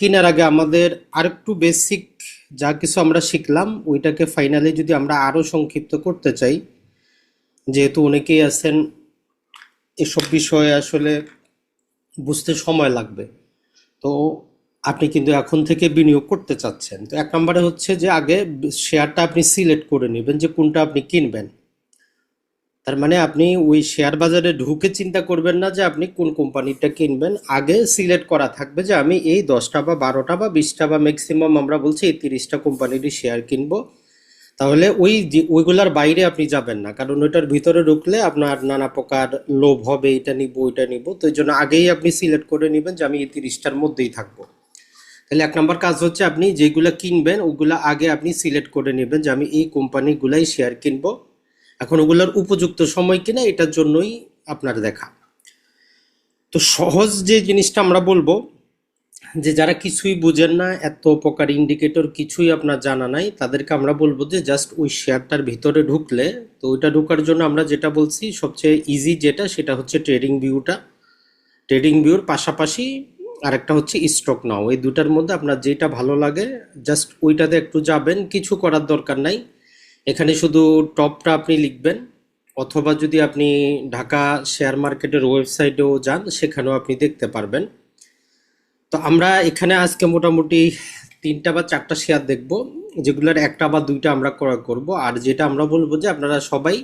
কেনার আগে আমাদের আরেকটু বেসিক যা কিছু আমরা শিখলাম, ওইটাকে ফাইনালি যদি আমরা আরও সংক্ষিপ্ত করতে চাই, যেহেতু অনেকেই আছেন, এসব বিষয়ে আসলে বুঝতে সময় লাগবে। তো আপনি কিন্তু এখন থেকে বিনিয়োগ করতে চাচ্ছেন। তো এক নম্বরে হচ্ছে যে আগে শেয়ারটা আপনি সিলেক্ট করে নেবেন যে কোনটা আপনি কিনবেন। তার মানে আপনি ওই শেয়ার বাজারে ঢুকে চিন্তা করবেন না যে আপনি কোন কোম্পানিটা কিনবেন। আগে সিলেক্ট করা থাকবে যে আমি এই দশটা বা বারোটা বা বিশটা বা ম্যাক্সিমাম আমরা বলছি এই তিরিশটা কোম্পানিরই শেয়ার কিনবো। তাহলে ওই ওইগুলার বাইরে আপনি যাবেন না, কারণ ওইটার ভিতরে ঢুকলে আপনার নানা প্রকার লোভ হবে, এটা নিব, ওইটা নিব। তো এই জন্য আগেই আপনি সিলেক্ট করে নেবেন যে আমি এই তিরিশটার মধ্যেই থাকব। তাহলে এক নম্বর কাজ হচ্ছে আপনি যেগুলা কিনবেন, ওগুলো আগে আপনি সিলেক্ট করে নেবেন যে আমি এই কোম্পানিগুলাই শেয়ার কিনবো। এখন ওগুলোর উপযুক্ত সময় কিনা এটার জন্যই আপনার দেখা। তো সহজ যে জিনিসটা আমরা বলব, যে যারা কিছুই বুঝেন না, এত প্রকার ইন্ডিকেটর কিছুই আপনার জানা নাই, তাদেরকে আমরা বলব যে জাস্ট ওই শেয়ারটার ভিতরে ঢুকলে, তো ওইটা ঢোকার জন্য আমরা যেটা বলছি, সবচেয়ে ইজি যেটা, সেটা হচ্ছে ট্রেডিং ভিউটা ট্রেডিং ভিউর পাশাপাশি আরেকটা হচ্ছে স্টক নাও এই দুটার মধ্যে আপনার যেটা ভালো লাগে জাস্ট ওইটাতে একটু যাবেন, কিছু করার দরকার নাই। এখানে শুধু টপটা আপনি লিখবেন, অথবা যদি আপনি ঢাকা শেয়ার মার্কেটের ওয়েবসাইটেও যান, সেখানেও আপনি দেখতে পারবেন। তো আমরা এখানে আজকে মোটামুটি তিনটা বা চারটা শেয়ার দেখব, যেগুলোর একটা বা দুইটা আমরা ক্রয় করব। আর যেটা আমরা বলব যে আপনারা সবাই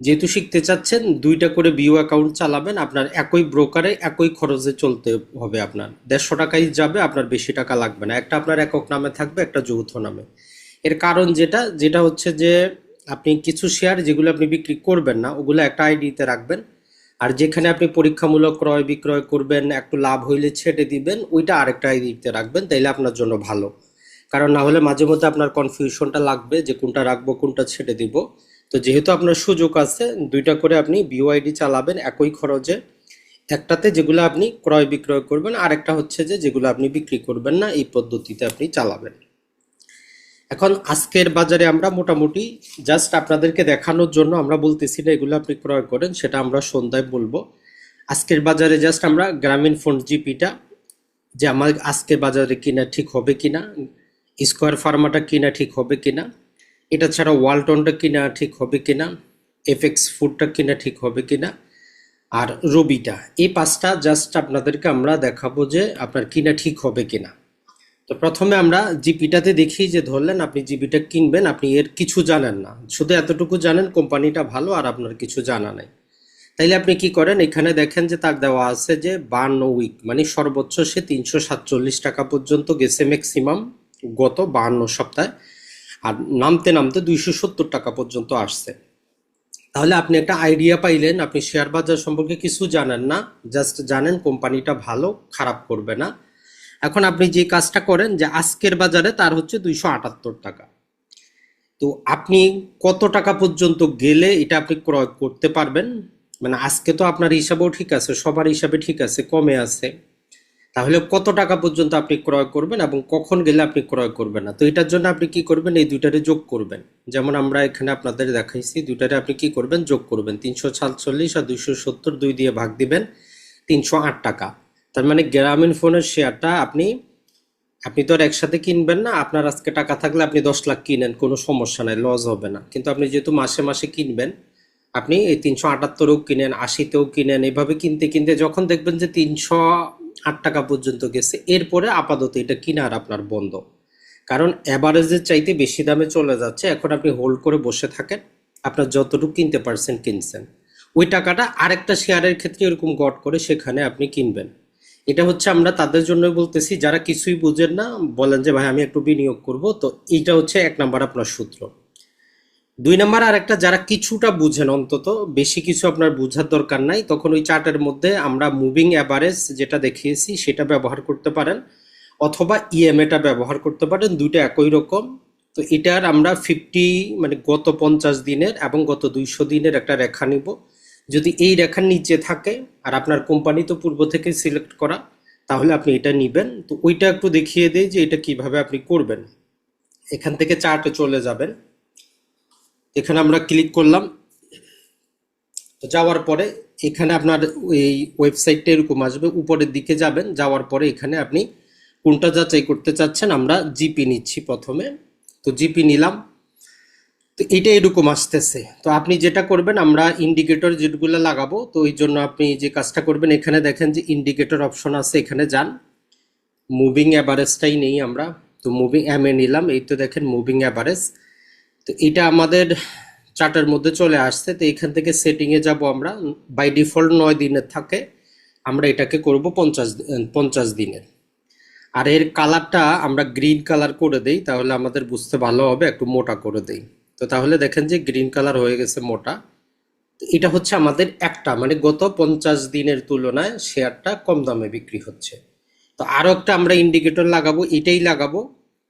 যেহেতু শিখতে চাচ্ছেন, দুইটা করে বিও অ্যাকাউন্ট চালাবেন, আপনার একই ব্রোকারে একই খরচে চলতে হবে আপনার। দেড়শো টাকাই যাবে, আপনার বেশি টাকা লাগবে না। একটা আপনার একক নামে থাকবে, একটা যৌথ নামে। এর কারণ যেটা যেটা হচ্ছে যে আপনি কিছু শেয়ার যেগুলো আপনি বিক্রি করবেন না, ওগুলো একটা আইডিতে রাখবেন। আর যেখানে আপনি পরীক্ষামূলক ক্রয় বিক্রয় করবেন, একটু লাভ হইলে ছেড়ে দিবেন, ওইটা আরেকটা আইডিতে রাখবেন, তাইলে আপনার জন্য ভালো। কারণ না হলে মাঝে মধ্যে আপনার কনফিউশনটা লাগবে যে কোনটা রাখব, কোনটা ছেড়ে দিব। তো যেহেতু আপনার সুযোগ আছে, দুইটা করে আপনি বিওআইডি চালাবেন একই খরচে। একটাতে যেগুলো আপনি ক্রয় বিক্রয় করবেন আর একটা হচ্ছে যে যেগুলো আপনি বিক্রি করবেন না, এই পদ্ধতিতে আপনি চালাবেন। এখন আজকের বাজারে আমরা মোটামুটি জাস্ট আপনাদেরকে দেখানোর জন্য আমরা বলতেছি না এগুলো আপনি ক্রয় করেন, সেটা আমরা সন্ধ্যায় বলব। আজকের বাজারে জাস্ট আমরা গ্রামীণ ফোন জিপিটা, যে আমার আজকের বাজারে কিনা ঠিক হবে কিনা, স্কোয়ার ফার্মাটা কিনা ঠিক হবে কিনা, এটা ছাড়া ওয়ালটনটা কিনা ঠিক হবে কিনা, এফএক্স ফুডটা কিনা ঠিক হবে কিনা, আর রবিটা, এই পাঁচটা জাস্ট আপনাদেরকে আমরা দেখাবো যে আপনার কিনা ঠিক হবে কিনা। তো প্রথমে আমরা জিপিটাতে দেখি যে ধরলেন আপনি জিপিটা কিনবেন, আপনি এর কিছু জানেন না। শুধু এতটুকু জানেন কোম্পানিটা ভালো আর আপনার কিছু জানা নাই। তাইলে আপনি কি করেন? এখানে দেখেন যে তার দেওয়া আছে যে বান্ন উইক মানে সর্বোচ্চ সে তিনশো সাতচল্লিশ টাকা পর্যন্ত গেছে ম্যাক্সিমাম গত বান্ন সপ্তাহে। আর নামতে নামতে দুইশো সত্তর টাকা পর্যন্ত আসছে। তাহলে আপনি একটা আইডিয়া পাইলেন, আপনি শেয়ার বাজার সম্পর্কে কিছু জানেন না জাস্ট জানেন কোম্পানিটা ভালো, খারাপ করবে না। এখন আপনি যে কাজটা করেন যে আজকের বাজারে তার হচ্ছে দুইশো আটাত্তর টাকা। তো আপনি কত টাকা পর্যন্ত গেলে এটা আপনি ক্রয় করতে পারবেন? মানে আজকে তো আপনার হিসাবেও ঠিক আছে, সবার হিসাবে ঠিক আছে, কমে আছে। তাহলে কত টাকা পর্যন্ত আপনি ক্রয় করবেন এবং কখন গেলে আপনি ক্রয় করবেন না? তো এটার জন্য আপনি কি করবেন? এই দুইটারে যোগ করবেন। যেমন আমরা এখানে আপনাদের দেখাইছি, দুইটারে আপনি কি করবেন? যোগ করবেন। তিনশো সাতচল্লিশ আর দুইশো সত্তর দুই দিয়ে ভাগ দিবেন, তিনশো আট টাকা। তার মানে গ্রামীণ ফোনের শেয়ারটা আপনি আপনি তো আর একসাথে কিনবেন না, আপনার আজকে টাকা থাকলে আপনি দশ লাখ কিনেন, কোনো সমস্যা নাই, লস হবে না। কিন্তু আপনি যেহেতু মাসে মাসে কিনবেন, আপনি এই তিনশো আটাত্তরেও কিনেন, আশিতেও কিনেন, এভাবে কিনতে কিনতে যখন দেখবেন যে তিনশো আট টাকা পর্যন্ত গেছে, এরপরে আপাতত এটা কিনার আপনার বন্ধ। কারণ অ্যাভারেজের চাইতে বেশি দামে চলে যাচ্ছে, এখন আপনি হোল্ড করে বসে থাকেন, আপনার যতটুকু কিনতে পারছেন কিনছেন। ওই টাকাটা আরেকটা শেয়ারের ক্ষেত্রে এরকম গট করে সেখানে আপনি কিনবেন। এটা হচ্ছে আমরা তাদের জন্য বলতেছি, যারা কিছুই বুঝেন না, বলেন যে, ভাই, আমি একটু বিনিয়োগ করব। তো এইটা হচ্ছে এক নাম্বার আপনার সূত্র। দুই নাম্বার আর একটা যারা কিছুটা বুঝেন, অন্তত বেশি কিছু আপনার বোঝার দরকার নাই, তখন ওই চার্টের মধ্যে আমরা মুভিং অ্যাভারেজ যেটা দেখিয়েছি, সেটা ব্যবহার করতে পারেন, অথবা ইএমএটা ব্যবহার করতে পারেন, দুইটা একই রকম। তো এটার আমরা ফিফটি মানে গত পঞ্চাশ দিনের এবং গত দুইশো দিনের একটা রেখা নিব। যদি এই রেখার নিচে থাকে আর আপনার কোম্পানি তো পূর্ব থেকে সিলেক্ট করা, তাহলে আপনি এটা নিবেন। তো ওইটা একটু দেখিয়ে দেয় যে এটা কীভাবে আপনি করবেন। এখান থেকে চার্টে চলে যাবেন। এখানে আমরা ক্লিক করলাম। তো যাওয়ার পরে এখানে আপনার এই ওয়েবসাইটটা এরকম আসবে, উপরের দিকে যাবেন। যাওয়ার পরে এখানে আপনি কোনটা যাচাই করতে চাচ্ছেন, আমরা জিপি নিচ্ছি প্রথমে। তো জিপি নিলাম। তো এটা এরকম আসতেছে। তো আপনি যেটা করবেন, আমরা ইন্ডিকেটর যেগুলো লাগাবো, তো ওই জন্য আপনি যে কাজটা করবেন, এখানে দেখেন যে ইন্ডিকেটর অপশন আছে, এখানে যান। মুভিং অ্যাভারেজটাই নেই আমরা, তো মুভিং এম এ নিলাম, এই তো দেখেন মুভিং অ্যাভারেজ তো এটা আমাদের চার্টের মধ্যে চলে আসছে, তো এখান থেকে সেটিংয়ে যাব আমরা। বাই ডিফল্ট নয় দিনের থাকে, আমরা এটাকে করব পঞ্চাশ পঞ্চাশ দিনের। আর এর কালারটা আমরা গ্রিন কালার করে দেই, তাহলে আমাদের বুঝতে ভালো হবে, একটু মোটা করে দেই। তো তাহলে দেখেন যে গ্রিন কালার হয়ে গেছে মোটা। এটা হচ্ছে আমাদের একটা মানে গত পঞ্চাশ দিনের তুলনায় শেয়ারটা কম দামে বিক্রি হচ্ছে। তো আরও একটা আমরা ইন্ডিকেটর লাগাবো, এটাই লাগাবো,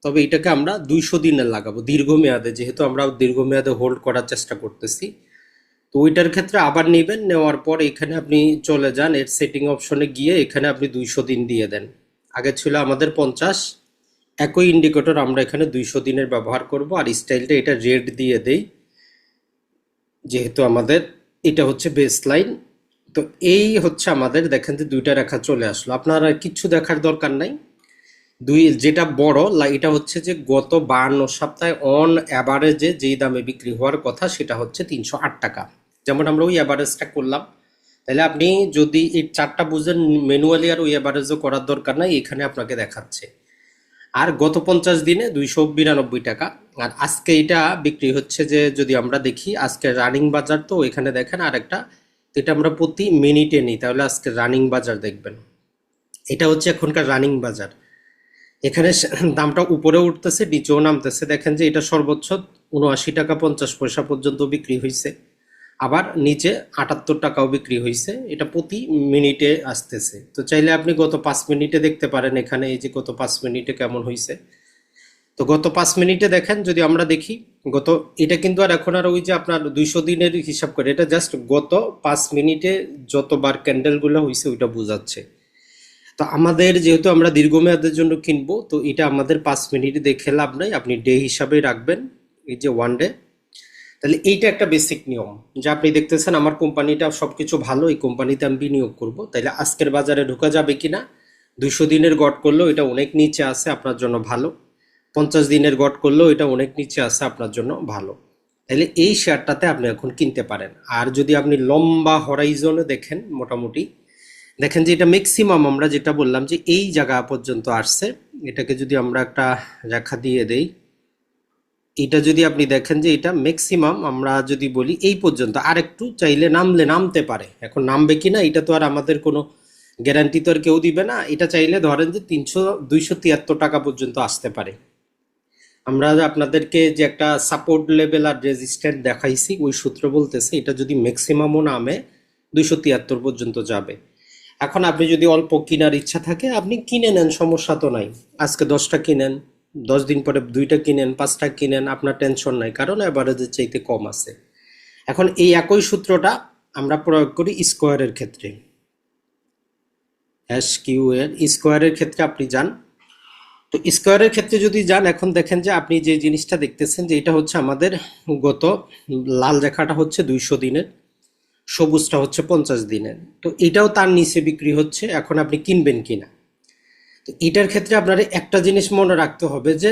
তবে এটাকে আমরা দুইশো দিনের লাগাবো, দীর্ঘমেয়াদে, যেহেতু আমরা দীর্ঘমেয়াদে হোল্ড করার চেষ্টা করতেছি। তো ওইটার ক্ষেত্রে আবার নেবেন, নেওয়ার পর এখানে আপনি চলে যান, এর সেটিং অপশনে গিয়ে এখানে আপনি দুইশো দিন দিয়ে দেন। আগে ছিল আমাদের পঞ্চাশ একই ইন্ডিকেটর আমরা এখানে দুইশো দিনের ব্যবহার করব, আর স্টাইলটা এটা রেড দিয়ে দেই। যেহেতু আমাদের এটা হচ্ছে বেস লাইন তো এই হচ্ছে আমাদের, দেখেন যে দুইটা রেখা চলে আসলো। আপনারা কিচ্ছু দেখার দরকার নাই। দুই, যেটা বড় এটা হচ্ছে যে গত বান্ন সপ্তাহে অন অ্যাভারেজে যেই দামে বিক্রি হওয়ার কথা, সেটা হচ্ছে তিনশো আট টাকা। যেমন আমরা ওই অ্যাভারেজটা করলাম। তাহলে আপনি যদি এই চারটা বুঝেন ম্যানুয়ালি আর ওই অ্যাভারেজও করার দরকার নাই, এখানে আপনাকে দেখাচ্ছে। আর গত পঞ্চাশ দিনে দুইশো বিরানব্বই টাকা। আর আজকে এটা বিক্রি হচ্ছে যে, যদি আমরা দেখি, আজকে রানিং বাজার তো এখানে দেখেন আর একটা এটা আমরা প্রতি মিনিটে নিই, তাহলে আজকে রানিং বাজার দেখবেন। এটা হচ্ছে এখনকার রানিং বাজার। এখানে দামটা উপরে উঠতেছে, নিচেও নামতেছে। দেখেন যে এটা সর্বোচ্চ উনআশি টাকা পঞ্চাশ পয়সা পর্যন্ত বিক্রি হয়েছে আবার নিচে আটাত্তর টাকাও বিক্রি হয়েছে এটা প্রতি মিনিটে আসতেছে। তো চাইলে আপনি গত পাঁচ মিনিটে দেখতে পারেন এখানে এই যে গত পাঁচ মিনিটে কেমন হয়েছে তো গত পাঁচ মিনিটে দেখেন, যদি আমরা দেখি, গত, এটা কিন্তু আর এখন আর ওই যে আপনার দুইশো দিনের হিসাব করে, এটা জাস্ট গত পাঁচ মিনিটে যতবার ক্যান্ডেলগুলো হয়েছে ওইটা বোঝাচ্ছে। তো আমাদের যেহেতু আমরা দীর্ঘমেয়াদের জন্য কিনবো, তো এটা আমাদের পাঁচ মিনিট দেখে লাভ নাই। আপনি ডে হিসাবে রাখবেন, এই যে ওয়ান ডে। তাহলে এইটা একটা বেসিক নিয়ম। যে আপনি দেখতেছেন আমার কোম্পানিটা সবকিছু ভালো, এই কোম্পানিতে আমি বিনিয়োগ করব। তাহলে আজকের বাজারে ঢোকা যাবে কিনা? দুইশো দিনের গট করলেও এটা অনেক নিচে আছে আপনার জন্য ভালো। পঞ্চাশ দিনের গট করলেও এটা অনেক নিচে আছে আপনার জন্য ভালো। তাহলে এই শেয়ারটাতে আপনি এখন কিনতে পারেন। আর যদি আপনি লম্বা হরাইজনে দেখেন মোটামুটি, দেখেন যে এটা ম্যাক্সিমাম আমরা যেটা বললাম যে এই জায়গা পর্যন্ত আসছে। এটাকে যদি আমরা একটা রেখা দিয়ে দেই এটা যদি আপনি দেখেন যে এটা ম্যাক্সিমাম আমরা যদি বলি এই পর্যন্ত আর একটু চাইলে নামলে নামতে পারে। এখন নামবে কিনা এটা তো আর আমাদের কোনো গ্যারান্টি তো আর কেউ দিবে না। এটা চাইলে ধরেন যে তিনশো, দুইশো তিয়াত্তর টাকা পর্যন্ত আসতে পারে। আমরা আপনাদেরকে যে একটা সাপোর্ট লেভেল আর রেজিস্ট্যান্ট দেখাইছি, ওই সূত্র বলতেছে এটা যদি ম্যাক্সিমামও নামে, দুইশো তিয়াত্তর পর্যন্ত যাবে। এখন আপনি যদি অল্প কেনার ইচ্ছা থাকে, আপনি কিনে নেন, সমস্যা তো নাই। আজকে দশটা কিনেন। দশ দিন পরে দুইটা কিনেন, পাঁচটা কিনেন, আপনার টেনশন নাই। কারণ অ্যাভারেজের চাইতে কম আছে। এখন এই একই সূত্রটা আমরা প্রয়োগ করি স্কোয়ারের ক্ষেত্রে। এস কিউ এর স্কোয়ারের ক্ষেত্রে আপনি যান। তো স্কোয়ারের ক্ষেত্রে যদি যান, এখন দেখেন যে আপনি যে জিনিসটা দেখতেছেন যে এটা হচ্ছে আমাদের গত লাল রেখাটা হচ্ছে দুইশো দিনের, সবুজটা হচ্ছে পঞ্চাশ দিনের। তো এটাও তার নিচে বিক্রি হচ্ছে, এখন আপনি কিনবেন কিনা। তো এটার ক্ষেত্রে আপনার একটা জিনিস মনে রাখতে হবে যে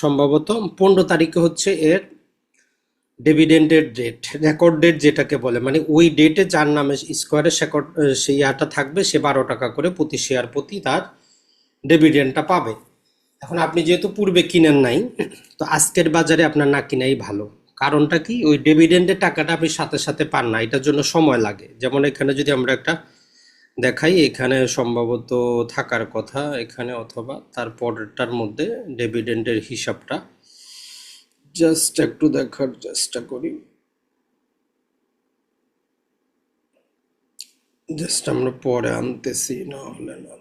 সম্ভবত পনেরো তারিখে হচ্ছে এর ডিভিডেন্ডের ডেট রেকর্ড ডেট যেটাকে বলে। মানে ওই ডেটে যার নামে শেকর্ড সেই ইয়াটা থাকবে, সে বারো টাকা করে প্রতি শেয়ার প্রতি তার ডিভিডেন্ডটা পাবে। এখন আপনি যেহেতু পূর্বে কিনেন নাই, তো আজকের বাজারে আপনার না কিনাই ভালো। কারণটা কি? ওই ডিভিডেন্ডের টাকাটা আপনি সাথে সাথে পান না, এটার জন্য সময় লাগে। যেমন এখানে যদি আমরা একটা দেখাই, এখানে সম্ভবত থাকার কথা এখানে অথবা তার পরেরটার মধ্যে ডিভিডেন্ডের হিসাবটা। জাস্ট একটু দেখার চেষ্টা করি। জাস্ট আমরা পরে আনতেছি, না হলে না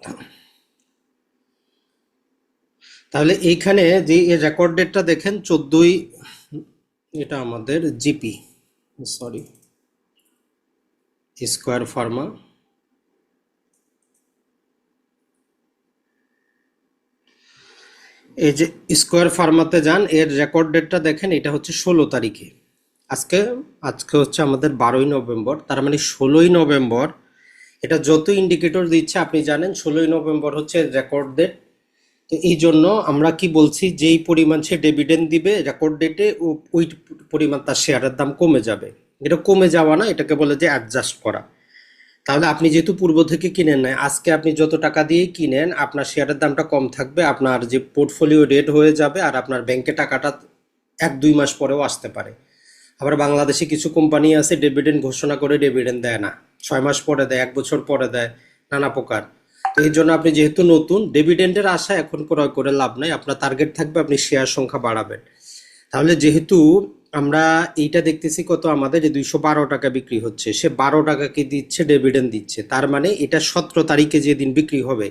তাহলে এইখানে যে রেকর্ড ডেটটা দেখেন, চোদ্দই এটা আমাদের জিপি সরি স্কোয়ার ফার্মা এই যে স্কোয়ার ফার্মাতে যান, এর রেকর্ড ডেটটা দেখেন, এটা হচ্ছে ষোলো তারিখে। আজকে আজকে হচ্ছে আমাদের বারোই নভেম্বর, তার মানে ষোলোই নভেম্বর। এটা যত ইন্ডিকেটর দিচ্ছে, আপনি জানেন, ষোলোই নভেম্বর হচ্ছে রেকর্ড ডেট তো এই জন্য আমরা কি বলছি, যেই পরিমাণ সে ডিভিডেন্ড দিবে রেকর্ড ডেটে ওই পরিমাণ তার শেয়ারের দাম কমে যাবে। এটা কমে যাওয়া না, এটাকে বলে যে অ্যাডজাস্ট করা। তাহলে আপনি যেহেতু পূর্ব থেকে কিনেন নাই, আজকে আপনি যত টাকা দিয়ে কিনেন, আপনার শেয়ারের দামটা কম থাকবে, আপনার যে পোর্টফোলিও রেট হয়ে যাবে আর আপনার ব্যাংকে টাকাটা এক দুই মাস পরেও আসতে পারে। আবার বাংলাদেশে কিছু কোম্পানি আছে ডিভিডেন্ড ঘোষণা করে ডিভিডেন্ড দেয় না। ছয় মাস পরে দেয়, এক বছর পরে দেয়, নানা প্রকার। তো এই জন্য আপনি যেহেতু নতুন ডিভিডেন্ডের আশা এখন ক্রয় করে লাভ নাই, আপনার টার্গেট থাকবে আপনি শেয়ার সংখ্যা বাড়াবেন। তাহলে যেহেতু আমরা এইটা দেখতেছি কত আমাদের যে দুইশো বারো টাকা বিক্রি হচ্ছে, সে বারো টাকাকে দিচ্ছে ডিভিডেন্ড দিচ্ছে। তার মানে এটা সতেরো তারিখে যেদিন বিক্রি হবে,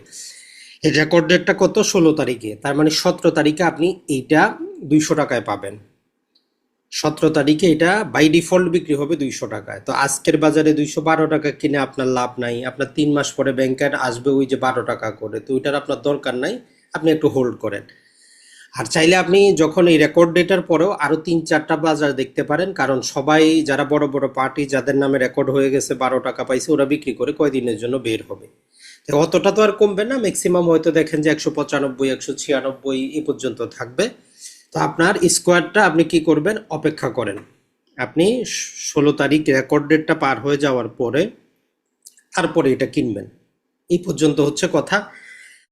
এর রেকর্ড ডেটটা কত? ষোলো তারিখে। তার মানে সতেরো তারিখে আপনি এইটা দুইশো টাকায় পাবেন। সতেরো তারিখে এটা বাই ডিফল্ট বিক্রি হবে দুইশো টাকায়। তো আজকের বাজারে দুইশো বারো টাকা কিনে আপনার লাভ নাই। আপনার তিন মাস পরে ব্যাংকে আসবে ওই যে বারো টাকা করে। তো ওইটার আপনার দরকার নাই। আপনি একটু হোল্ড করেন। আর চাইলে আপনি যখন এই রেকর্ড ডেটার পরেও আরও তিন, চারটা বাজার দেখতে পারেন, কারণ সবাই যারা বড় বড় পার্টি যাদের নামে রেকর্ড হয়ে গেছে, বারো টাকা পাইছে, ওরা বিক্রি করে কয়দিনের জন্য বের হবে। অতটা তো আর কমবে না ম্যাক্সিমাম হয়তো দেখেন যে একশো পঁচানব্বই, একশো ছিয়ানব্বই এ পর্যন্ত থাকবে। তো আপনার স্কোয়ারটা আপনি কি করবেন? অপেক্ষা করেন। আপনি ষোলো তারিখ রেকর্ড ডেটটা পার হয়ে যাওয়ার পরে তারপরে এটা কিনবেন। এই পর্যন্ত হচ্ছে কথা।